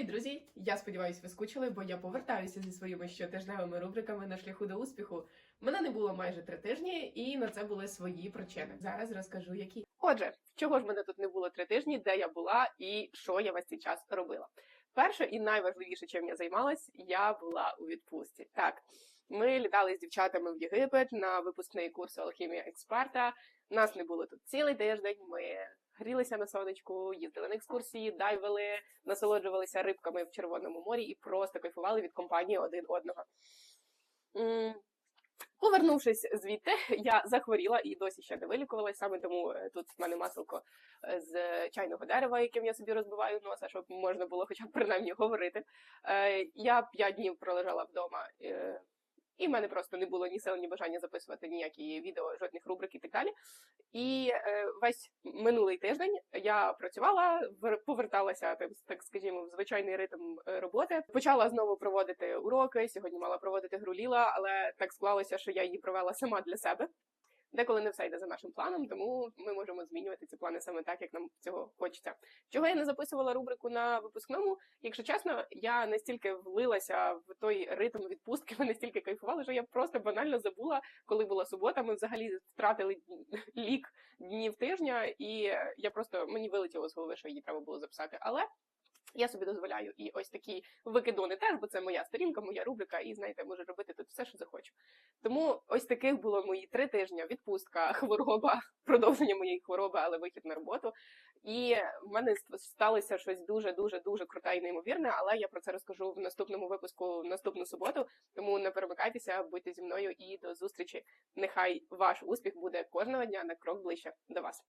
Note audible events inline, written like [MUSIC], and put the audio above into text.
Привіт, друзі! Я сподіваюся, ви скучили, бо я повертаюся зі своїми щотижневими рубриками на шляху до успіху. Мене не було майже три тижні, і на це були свої причини. Зараз розкажу, які. Отже, чого ж мене тут не було три тижні, де я була і що я весь цей час робила. Перше і найважливіше, чим я займалась, я була у відпустці. Так, ми літали з дівчатами в Єгипет на випускний курс алхімія експерта. Нас не було тут цілий тиждень. Ми грілися на сонечку, їздили на екскурсії, дайвили, насолоджувалися рибками в Червоному морі і просто кайфували від компанії один одного. Повернувшись звідти, я захворіла і досі ще не вилікувалась. Саме тому е, тут в мене маселко е, з чайного дерева, яким я собі розбиваю носа, щоб можна було хоча б принаймні говорити. Е, Я п'ять днів пролежала вдома. І в мене просто не було ні сил, ні бажання записувати ніякі відео, жодних рубрик і так далі. І е, весь минулий тиждень я працювала, вер- поверталася так, так скажімо, в звичайний ритм е, роботи. Почала знову проводити уроки. Сьогодні мала проводити гру Ліла, але так склалося, що я її провела сама для себе. Деколи не все йде за нашим планом, тому ми можемо змінювати ці плани саме так, як нам цього хочеться. Чого я не записувала рубрику на випускному? Якщо чесно, я настільки влилася в той ритм відпустки, [LAUGHS] ми настільки кайфували, що я просто банально забула, коли була субота. Ми взагалі втратили лік днів тижня, і я просто мені вилетіло з голови, що її треба було записати. Але я собі дозволяю і ось такі викидони теж, бо це моя сторінка, моя рубрика, і знаєте, можу робити тут все, що захочу. Тому ось таких було мої три тижні: відпустка, [LAUGHS] хвороба, продовження моєї хвороби, але вихід на роботу. І в мене сталося щось дуже, дуже, дуже круте і неймовірне. Але я про це розкажу в наступному випуску в наступну суботу. Тому не перемикайтеся, будьте зі мною і до зустрічі. Нехай ваш успіх буде кожного дня на крок ближче до вас.